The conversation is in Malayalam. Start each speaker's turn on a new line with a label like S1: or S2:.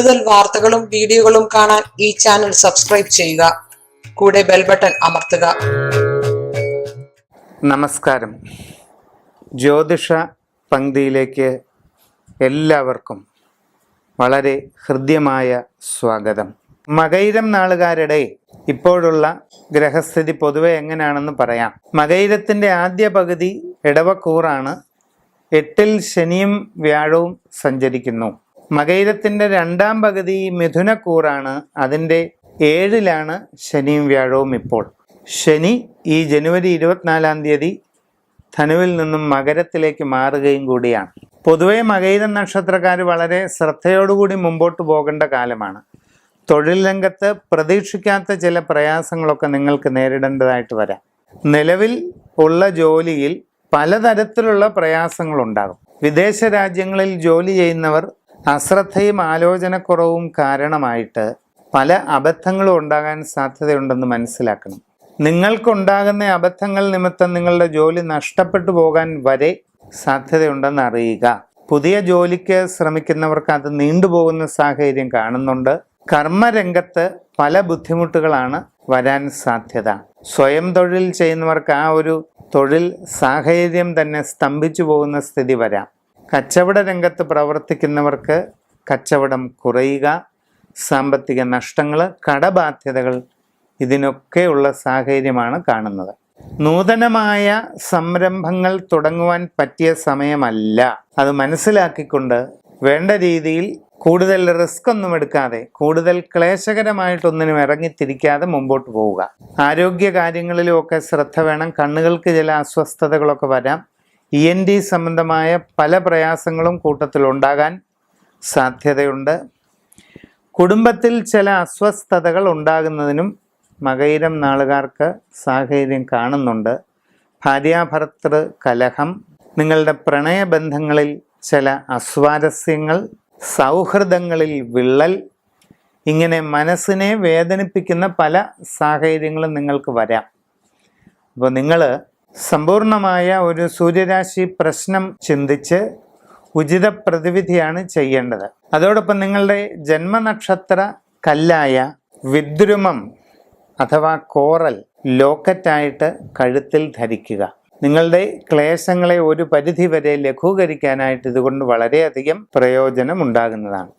S1: കൂടുതൽ വാർത്തകളും വീഡിയോകളും കാണാൻ ഈ ചാനൽ സബ്സ്ക്രൈബ് ചെയ്യുക. കൂടെ ബെൽ ബട്ടൺ അമർത്തുക.
S2: നമസ്കാരം. ജ്യോതിഷ പങ്ക്തിയിലേക്ക് എല്ലാവർക്കും വളരെ ഹൃദ്യമായ സ്വാഗതം. മകൈരം നാളുകാരുടെ ഇപ്പോഴുള്ള ഗ്രഹസ്ഥിതി പൊതുവെ എങ്ങനെയാണെന്ന് പറയാം. മകൈരത്തിന്റെ ആദ്യ പകുതി ഇടവക്കൂറാണ്. എട്ടിൽ ശനിയും വ്യാഴവും സഞ്ചരിക്കുന്നു. മകൈരത്തിന്റെ രണ്ടാം പകുതി മിഥുനക്കൂറാണ് അതിന്റെ ഏഴിലാണ് ശനിയും വ്യാഴവും ഇപ്പോൾ. ശനി ഈ ജനുവരി ഇരുപത്തിനാലാം തീയതി ധനുവിൽ നിന്നും മകരത്തിലേക്ക് മാറുകയും കൂടിയാണ്. പൊതുവെ മകയിര നക്ഷത്രക്കാർ വളരെ ശ്രദ്ധയോടുകൂടി മുമ്പോട്ട് പോകേണ്ട കാലമാണ്. തൊഴിൽ രംഗത്ത് പ്രതീക്ഷിക്കാത്ത ചില പ്രയാസങ്ങളൊക്കെ നിങ്ങൾക്ക് നേരിടേണ്ടതായിട്ട് വരാം. നിലവിൽ ഉള്ള ജോലിയിൽ പലതരത്തിലുള്ള പ്രയാസങ്ങളുണ്ടാകും. വിദേശ രാജ്യങ്ങളിൽ ജോലി ചെയ്യുന്നവർ അശ്രദ്ധയും ആലോചനക്കുറവും കാരണമായിട്ട് പല അബദ്ധങ്ങളും ഉണ്ടാകാൻ സാധ്യതയുണ്ടെന്ന് മനസ്സിലാക്കണം. നിങ്ങൾക്കുണ്ടാകുന്ന അബദ്ധങ്ങൾ നിമിത്തം നിങ്ങളുടെ ജോലി നഷ്ടപ്പെട്ടു പോകാൻ വരെ സാധ്യതയുണ്ടെന്ന് അറിയുക. പുതിയ ജോലിക്ക് ശ്രമിക്കുന്നവർക്ക് അത് നീണ്ടുപോകുന്ന സാഹചര്യം കാണുന്നുണ്ട്. കർമ്മരംഗത്ത് പല ബുദ്ധിമുട്ടുകളാണ് വരാൻ സാധ്യത. സ്വയം തൊഴിൽ ചെയ്യുന്നവർക്ക് ആ ഒരു തൊഴിൽ സാഹചര്യം തന്നെ സ്തംഭിച്ചു പോകുന്ന സ്ഥിതി വരാം. കച്ചവട രംഗത്ത് പ്രവർത്തിക്കുന്നവർക്ക് കച്ചവടം കുറയുക സാമ്പത്തിക നഷ്ടങ്ങൾ കടബാധ്യതകൾ ഇതിനൊക്കെയുള്ള സാഹചര്യമാണ് കാണുന്നത്. നൂതനമായ സംരംഭങ്ങൾ തുടങ്ങുവാൻ പറ്റിയ സമയമല്ല. അത് മനസ്സിലാക്കിക്കൊണ്ട് വേണ്ട രീതിയിൽ കൂടുതൽ റിസ്ക് ഒന്നും എടുക്കാതെ കൂടുതൽ ക്ലേശകരമായിട്ടൊന്നിനും ഇറങ്ങിത്തിരിക്കാതെ മുമ്പോട്ട് പോവുക. ആരോഗ്യ കാര്യങ്ങളിലുമൊക്കെ ശ്രദ്ധ വേണം. കണ്ണുകൾക്ക് ചില അസ്വസ്ഥതകളൊക്കെ വരാം. ഇ എൻ ഡി സംബന്ധമായ പല പ്രയാസങ്ങളും കൂട്ടത്തിലുണ്ടാകാൻ സാധ്യതയുണ്ട്. കുടുംബത്തിൽ ചില അസ്വസ്ഥതകൾ ഉണ്ടാകുന്നതിനും മകയിരം നാളുകാർക്ക് സാഹചര്യം കാണുന്നുണ്ട്. ഭാര്യാഭർത്തൃ കലഹം നിങ്ങളുടെ പ്രണയബന്ധങ്ങളിൽ ചില അസ്വാരസ്യങ്ങൾ സൗഹൃദങ്ങളിൽ വിള്ളൽ ഇങ്ങനെ മനസ്സിനെ വേദനിപ്പിക്കുന്ന പല സാഹചര്യങ്ങളും നിങ്ങൾക്ക് വരാം. അപ്പോൾ നിങ്ങൾ സമ്പൂർണമായ ഒരു സൂര്യരാശി പ്രശ്നം ചിന്തിച്ച് ഉചിത പ്രതിവിധിയാണ് ചെയ്യേണ്ടത്. അതോടൊപ്പം നിങ്ങളുടെ ജന്മനക്ഷത്ര കല്ലായ വിദ്രുമം അഥവാ കോറൽ ലോക്കറ്റായിട്ട് കഴുത്തിൽ ധരിക്കുക. നിങ്ങളുടെ ക്ലേശങ്ങളെ ഒരു പരിധി വരെ ലഘൂകരിക്കാനായിട്ട് ഇതുകൊണ്ട് വളരെയധികം പ്രയോജനം ഉണ്ടാകുന്നതാണ്